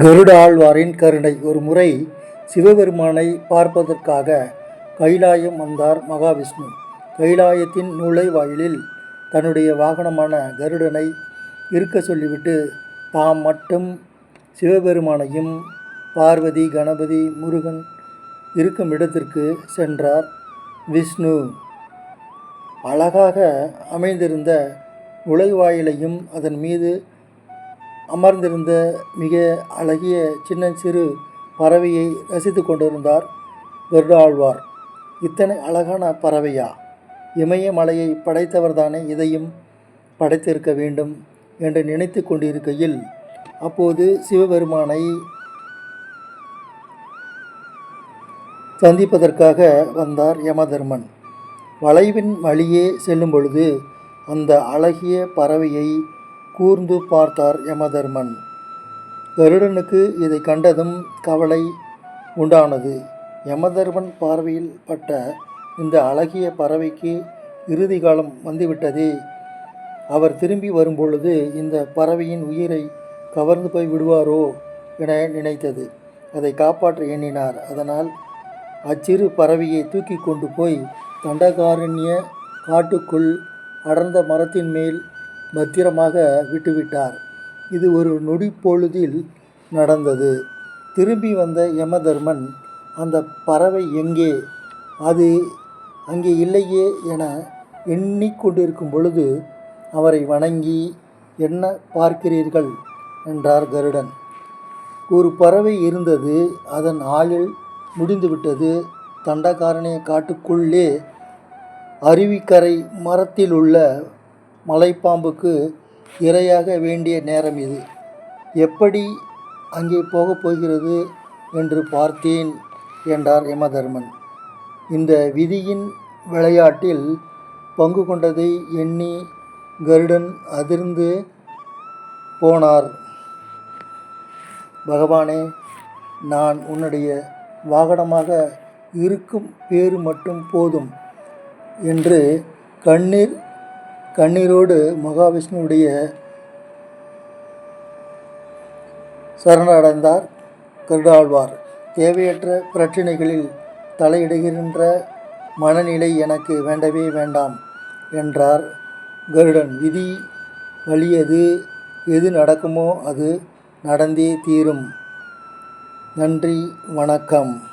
கருடாழ்வாரின் கருணை. ஒரு முறை சிவபெருமானை பார்ப்பதற்காக கைலாயம் வந்தார் மகாவிஷ்ணு. கைலாயத்தின் நுழைவாயிலில் தன்னுடைய வாகனமான கருடனை இருக்க சொல்லிவிட்டு தாம் மட்டும் சிவபெருமானையும் பார்வதி கணபதி முருகன் இருக்கும் இடத்திற்கு சென்றார் விஷ்ணு. அழகாக அமைந்திருந்த நுழைவாயிலையும் அதன் மீது அமர்ந்திருந்த மிக அழகிய சின்ன சிறு பறவையை ரசித்து கொண்டிருந்தார் கருடாழ்வார் இத்தனை அழகான பறவையா? இமயமலையை படைத்தவர்தானே இதையும் படைத்திருக்க வேண்டும் என்று நினைத்து கொண்டிருக்கையில் அப்போது சிவபெருமானை சந்திப்பதற்காக வந்தார் யமதர்மன். வளைவின் வழியே செல்லும் பொழுது அந்த அழகிய பறவையை கூர்ந்து பார்த்தார் யமதர்மன். கருடனுக்கு இதை கண்டதும் கவலை உண்டானது. யமதர்மன் பார்வையில் பட்ட இந்த அழகிய பறவைக்கு இறுதி காலம் வந்துவிட்டதே. அவர் திரும்பி வரும்பொழுது இந்த பறவையின் உயிரை கவர்ந்து போய் விடுவாரோ என நினைத்தது. அதை காப்பாற்ற எண்ணினார். அதனால் அச்சிறு பறவையை தூக்கி கொண்டு போய் தண்டகாரண்ய காட்டுக்குள் அடர்ந்த மரத்தின் மேல் பத்திரமாக விட்டுவிட்டார். இது ஒரு நொடி பொழுதில் நடந்தது. திரும்பி வந்த யமதர்மன் அந்த பறவை எங்கே? அது அங்கே இல்லையே என எண்ணிக்கொண்டிருக்கும் பொழுது அவரை வணங்கி என்ன பார்க்கிறீர்கள்? என்றார் கருடன். ஒரு பறவை இருந்தது. அதன் ஆயுள் முடிந்துவிட்டது. தண்டகாரண்ய காட்டுக்குள்ளே அருவிக்கரை மரத்தில் உள்ள மலைப்பாம்புக்கு இரையாக வேண்டிய நேரம் இது. எப்படி அங்கே போகப் போகிறது என்று பார்த்தேன் என்றார் யமதர்மன். இந்த விதியின் விளையாட்டில் பங்கு கொண்டதை எண்ணி கருடன் அதிர்ந்து போனார். பகவானே நான் உன்னுடைய வாகனமாக இருக்கும் பேரு மட்டும் போதும் என்று கண்ணீர் கண்ணீரோடு மகாவிஷ்ணுவுடைய சரணடைந்தார். கருடாழ்வார் தேவையற்ற பிரச்சினைகளில் தலையிடுகின்ற மனநிலை எனக்கு வேண்டவே வேண்டாம் என்றார். கருடன் விதி வழியது எது நடக்குமோ அது நடந்தே தீரும். நன்றி வணக்கம்.